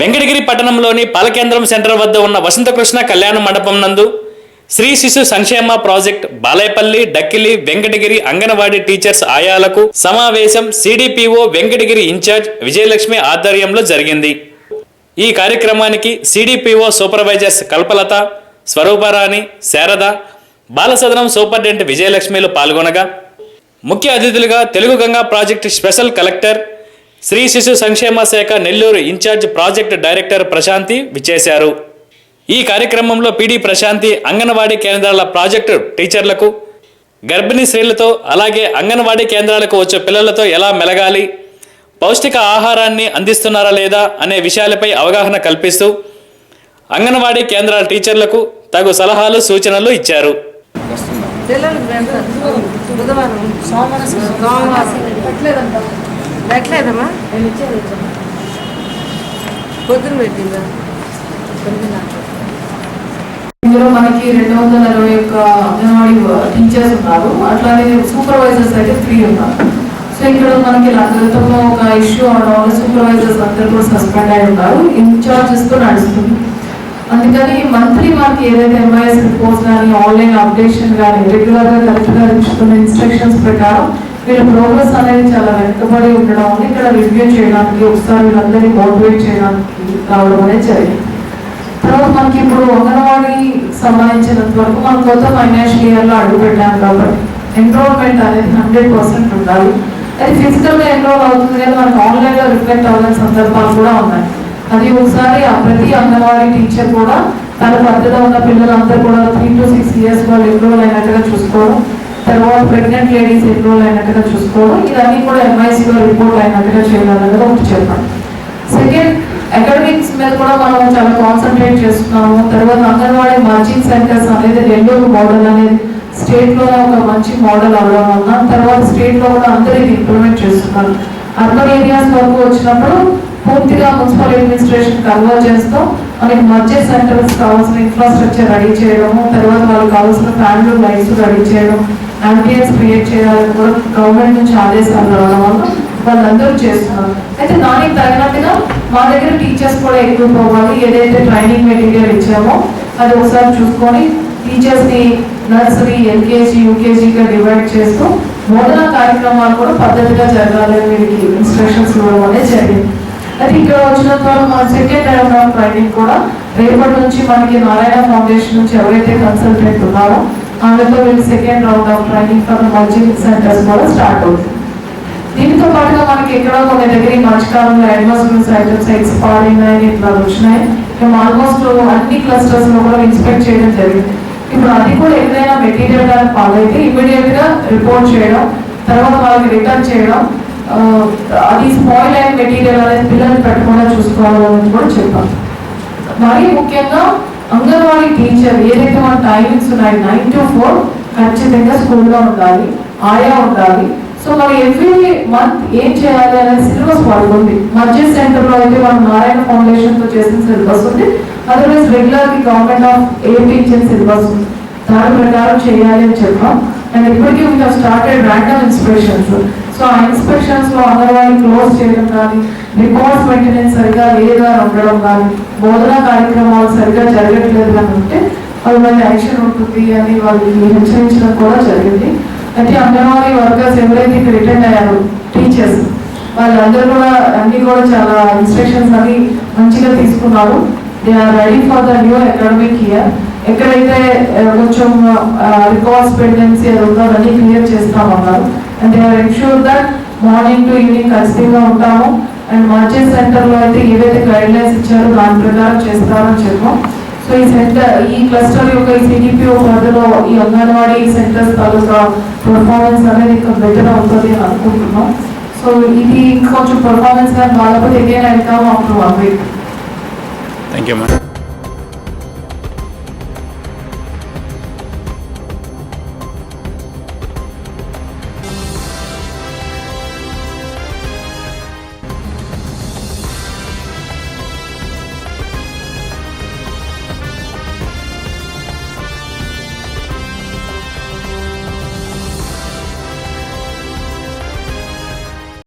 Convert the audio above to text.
వెంకటగిరి పట్టణంలోని పాలకేంద్రం సెంటర్ వద్ద ఉన్న వసంతకృష్ణ కళ్యాణ మండపం నందు శ్రీ శిశు సంక్షేమ ప్రాజెక్ట్ బాలేపల్లి డక్కిలి వెంకటగిరి అంగన్వాడీ టీచర్స్ ఆయాలకు సమావేశం సిడిపిఓ వెంకటగిరి ఇన్ఛార్జ్ విజయలక్ష్మి ఆధ్వర్యంలో జరిగింది. ఈ కార్యక్రమానికి CDPO supervisors Kalpalatha Swarooparani Sarada బాలసదనం superintendent విజయలక్ష్మిలు పాల్గొనగా ముఖ్య అతిథులుగా Telugu Ganga project special collector Shri శిశు సంక్షేమ శాఖ Nellore in-charge project director Prashanti విచ్చేశారు. ఈ కార్యక్రమంలో పీడీ ప్రశాంతి అంగన్వాడీ కేంద్రాల ప్రాజెక్టు టీచర్లకు గర్భిణీ స్త్రీలతో అలాగే అంగన్వాడీ కేంద్రాలకు వచ్చే పిల్లలతో ఎలా మెలగాలి పౌష్టిక ఆహారాన్ని అందిస్తున్నారా లేదా అనే విషయాలపై అవగాహన కల్పిస్తూ అంగన్వాడీ కేంద్రాల టీచర్లకు తగు సలహాలు సూచనలు ఇచ్చారు. పెట్టలేదమ్మా పొద్దున పెట్టిందా? ఇందులో మనకి రెండు వందల అరవై ఒక్క అంగన్వాడీ టీచర్స్ ఉన్నారు. అట్లానే సూపర్వైజర్స్ అయితే త్రీ ఉన్నారు. సో ఇక్కడ మనకి గతంలో ఒక ఇష్యూ అవడం వల్ల సూపర్వైజర్స్ అందరూ కూడా సస్పెండ్ అయి ఉన్నారు. ఇన్ఛార్జెస్తో నడుస్తుంది. అందుకని మంత్లీ మనకి ఏదైతే ఎంఐఎస్ రిపోర్ట్స్ కానీ ఆన్లైన్ అప్డేషన్ కానీ రెగ్యులర్గా కరెక్ట్గా ఇచ్చుకున్న ఇన్స్ట్రక్షన్స్ ప్రకారం వీళ్ళ ప్రోగ్రెస్ అనేది చాలా వెనుకబడి ఉండడం ఇక్కడ రివ్యూ చేయడానికి ఒకసారి వీళ్ళందరినీ మోటివేట్ చేయడానికి రావడం అనేది జరిగింది. తర్వాత మనకి ఇప్పుడు అంగన్వాడీ సంబంధించినంత వరకు మనం కొత్త ఫైనాన్షియల్ ఇయర్లో అడుగు పెట్టాం కాబట్టి ఎన్రోల్మెంట్ అనేది హండ్రెడ్ పర్సెంట్ ఉండాలి. అది ఫిజికల్గా ఎన్రోల్ అవుతుంది కానీ మనకు ఆన్లైన్లో రిఫ్లెక్ట్ అవ్వని సందర్భాలు కూడా ఉన్నాయి. అది ఒకసారి ఆ ప్రతి అంగన్వాడీ టీచర్ కూడా తన మధ్యలో ఉన్న పిల్లలందరూ కూడా త్రీ టు సిక్స్ ఇయర్స్ వాళ్ళు ఎన్రోల్ అయినట్టుగా చూసుకోవడం తర్వాత ప్రెగ్నెంట్ లేడీస్ ఎన్రోల్ అయినట్టుగా చూసుకోవడం ఇవన్నీ కూడా ఎంఐసీలో రిపోర్ట్ అయినట్టుగా చేయాలన్నది ఒకటి చెప్పాం సెకండ్ అకాడమిక్స్ మీద కూడా మనం చాలా కాన్సన్ట్రేట్ చేస్తున్నాము. తర్వాత అంగన్వాడీ మార్చింగ్ సెంటర్స్ అనేది నెల్లూరు మోడల్ అనేది స్టేట్లో ఒక మంచి మోడల్ అవడం వల్ల తర్వాత స్టేట్లో కూడా అందరూ ఇది ఇంప్లిమెంట్ చేస్తున్నారు. అర్బన్ ఏరియాస్ వరకు వచ్చినప్పుడు పూర్తిగా మున్సిపల్ అడ్మినిస్ట్రేషన్ కన్వర్ట్ చేస్తూ మనకి మధ్య సెంటర్స్ కావాల్సిన ఇన్ఫ్రాస్ట్రక్చర్ రెడీ చేయడము తర్వాత వాళ్ళకి కావాల్సిన ఫ్యాన్లు లైట్స్ రెడీ చేయడం అంబియన్స్ క్రియేట్ చేయాలని కూడా గవర్నమెంట్ నుంచి ఆదేశాలు రావడం వల్ల వాళ్ళందరూ చేస్తున్నారు. అయితే దానికి తగినట్టుగా మా దగ్గర టీచర్స్ కూడా ఎక్కువ పోవాలి. ఏదైతే ట్రైనింగ్ మెటీరియల్ ఇచ్చామో అది ఒకసారి చూసుకొని టీచర్స్ని నర్సరీ ఎల్కేజీ యూకేజీగా డివైడ్ చేస్తూ బోధనా కార్యక్రమాలు కూడా పద్ధతిగా జరగాలని వీరికి ఇన్స్ట్రక్షన్స్ ఇవ్వడం అనేది జరిగింది. అది ఇక్కడ వచ్చిన తర్వాత మన సెకండ్ రౌండ్ ఆఫ్ ట్రైనింగ్ కూడా రేపటి నుంచి మనకి నారాయణ ఫౌండేషన్ నుంచి ఎవరైతే కన్సల్టెంట్ ఉన్నారో ఆమెతో వీళ్ళకి second round of training for mulching centres కూడా స్టార్ట్ అవుతుంది. దీనితో పాటుగా మనకి ఎక్కడో కొన్ని దగ్గర ఈ మధ్యకాలంలో అడ్వాన్స్మెంట్స్ ఐటమ్స్ ఎక్స్పైర్ అయినాయి ఇట్లా వచ్చినాయి. మేము ఆల్మోస్ట్ అన్ని క్లస్టర్స్లో కూడా ఇన్స్పెక్ట్ చేయడం జరిగింది. ఇప్పుడు అది కూడా ఏదైనా మెటీరియల్ కానీ పాలైతే ఇమీడియట్గా రిపోర్ట్ చేయడం తర్వాత వాళ్ళకి రిటర్న్ చేయడం అది స్పాయిల్ అయిన మెటీరియల్ అనేది పిల్లల్ని పెట్టకుండా చూసుకోవాలని కూడా చెప్పాం మరీ ముఖ్యంగా అంగన్వాడీ టీచర్ ఏదైతే మన టైమింగ్స్ ఉన్నాయి నైన్ టు ఫోర్ ఖచ్చితంగా స్కూల్లో ఉండాలి ఆయా ఉండాలి. సో మరి ఎవ్రీ మంత్ ఏం చేయాలి అనే సిలబస్ వాళ్ళకు ఉంది మధ్య సెంటర్లో అయితే మనం నారాయణ ఫౌండేషన్తో చేసిన సిలబస్ ఉంది. Otherwise regular government of AP ఇచ్చిన సిలబస్ ఉంది. దాని ప్రకారం చేయాలి అని చెప్పాం. అండ్ ఇప్పటికీ we started random inspirations so ఆ ఇన్స్పెక్షన్స్లో అంగన్వాడీ క్లోజ్ చేయడం కానీ రికార్డ్స్ మెయింటెనెన్స్ సరిగా లేదా ఉండడం కానీ బోధనా కార్యక్రమాలు సరిగా జరగట్లేదు అని ఉంటే వాళ్ళ మీద యాక్షన్ ఉంటుంది అని వాళ్ళకి హెచ్చరించడం కూడా జరిగింది. అయితే అంగన్వాడీ వర్కర్స్ ఎవరైతే ఇక్కడ రిటర్న్ అయ్యారు టీచర్స్ వాళ్ళందరూ కూడా అన్ని కూడా చాలా ఇన్స్ట్రక్షన్స్ అన్ని మంచిగా తీసుకున్నారు. They are ready for the new academic year ఎక్కడైతే కొంచెం రికార్డ్స్ పెండెన్సీ అది ఉందో అవన్నీ క్లియర్ చేస్తామన్నారు. And they are ensure that morning to evening ఖచ్చితంగా ఉంటాము. అండ్ మధ్య సెంటర్లో అయితే ఏవైతే గైడ్ లైన్స్ ఇచ్చారో దాని ప్రకారం చేస్తారని చెప్పాం. సో ఈ సెంటర్ ఈ క్లస్టర్ యొక్క ఈ సిడిపిఓ పరిధిలో ఈ అంగన్వాడీ సెంటర్స్ తాలూకా పర్ఫార్మెన్స్ అనేది ఇంకా బెటర్ అవుతుంది అని అనుకుంటున్నాం. సో ఇది కొంచెం పర్ఫార్మెన్స్ కానీ బాగాలేకపోతే ఎగైన్ వెళ్తాము అప్పుడు వన్ థ్యాంక్ యూ మ్యామ్